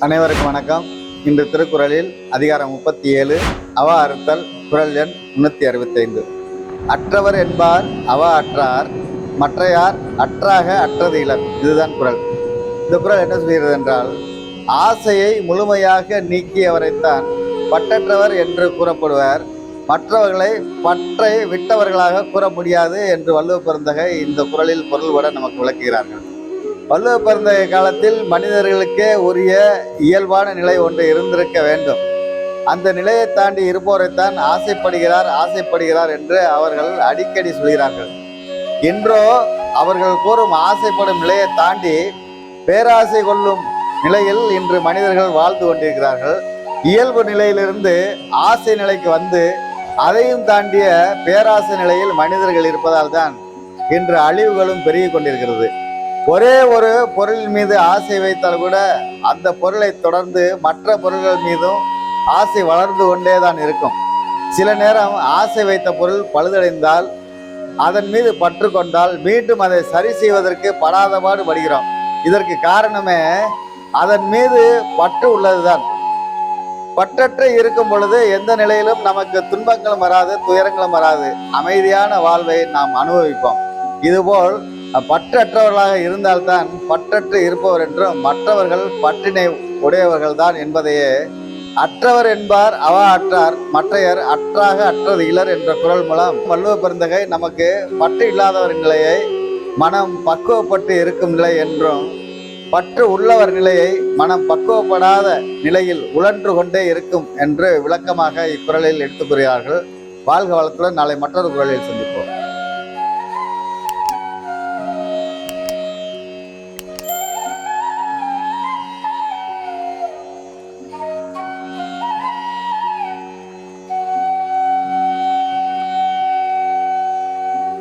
அனைவருக்கும் வணக்கம். இன்று திருக்குறளில் அதிகாரம் முப்பத்தி ஏழு அவ அறுத்தல் குரல் எண் முன்னூத்தி அறுபத்தைந்து. அற்றவர் என்பார் அவ அற்றார் மற்றையார் அற்றாக அற்றது இலர். இதுதான் குரல். இந்த குரல் என்ன சொல்கிறது என்றால் ஆசையை முழுமையாக நீக்கியவரைத்தான் பற்றற்றவர் என்று கூறப்படுவர். மற்றவர்களை பற்றை விட்டவர்களாக கூற முடியாது என்று வள்ளுவ பெருந்தகை இந்த குரலில் பொருள்பட நமக்கு விளக்குகிறார்கள். வள்ளுவ பிறந்தகை காலத்தில் மனிதர்களுக்கே உரிய இயல்பான நிலை ஒன்று இருந்திருக்க வேண்டும். அந்த நிலையை தாண்டி இருப்போரைத்தான் ஆசைப்படுகிறார் ஆசைப்படுகிறார் என்று அவர்கள் அடிக்கடி சொல்கிறார்கள். இன்றோ அவர்கள் கூறும் ஆசைப்படும் நிலையை தாண்டி பேராசை கொள்ளும் நிலையில் இன்று மனிதர்கள் வாழ்ந்து கொண்டிருக்கிறார்கள். இயல்பு நிலையிலிருந்து ஆசை நிலைக்கு வந்து அதையும் தாண்டிய பேராசை நிலையில் மனிதர்கள் இருப்பதால் தான் இன்று அழிவுகளும் பெருகி கொண்டிருக்கிறது. ஒரே ஒரு பொருளின் மீது ஆசை வைத்தால் கூட அந்த பொருளை தொடர்ந்து மற்ற பொருள்கள் மீதும் ஆசை வளர்ந்து கொண்டே தான் இருக்கும். சில நேரம் ஆசை வைத்த பொருள் பழுதடைந்தால் அதன் மீது பற்று கொண்டால் மீண்டும் அதை சரி செய்வதற்கு படாதபாடு படுகிறோம். இதற்கு காரணமே அதன் மீது பற்று உள்ளதுதான். பற்றற்று இருக்கும் பொழுது எந்த நிலையிலும் நமக்கு துன்பங்களும் வராது துயரங்களும் வராது. அமைதியான வாழ்வை நாம் அனுபவிப்போம். இதுபோல் பற்றற்றவர்களாக இருந்தால்தான் பற்றற்று இருப்பவர் என்றும் மற்றவர்கள் பற்றினை உடையவர்கள் தான் என்பதையே அற்றவர் என்பார் அவ அற்றார் மற்றையர் அற்றாக அற்றது இலர் என்ற குரல் மூலம் வள்ளுவ பெருந்தகை நமக்கு பற்று இல்லாதவர் நிலையை மனம் பக்குவப்பட்டு இருக்கும் நிலை என்றும் பற்று உள்ளவர் நிலையை மனம் பக்குவப்படாத நிலையில் உழன்று கொண்டே இருக்கும் என்று விளக்கமாக இக்குறளில் எடுத்துக் கூறுகிறார்கள். வாழ்க வளத்துடன் நாளை மற்றொரு குரலில் சந்திப்போம்.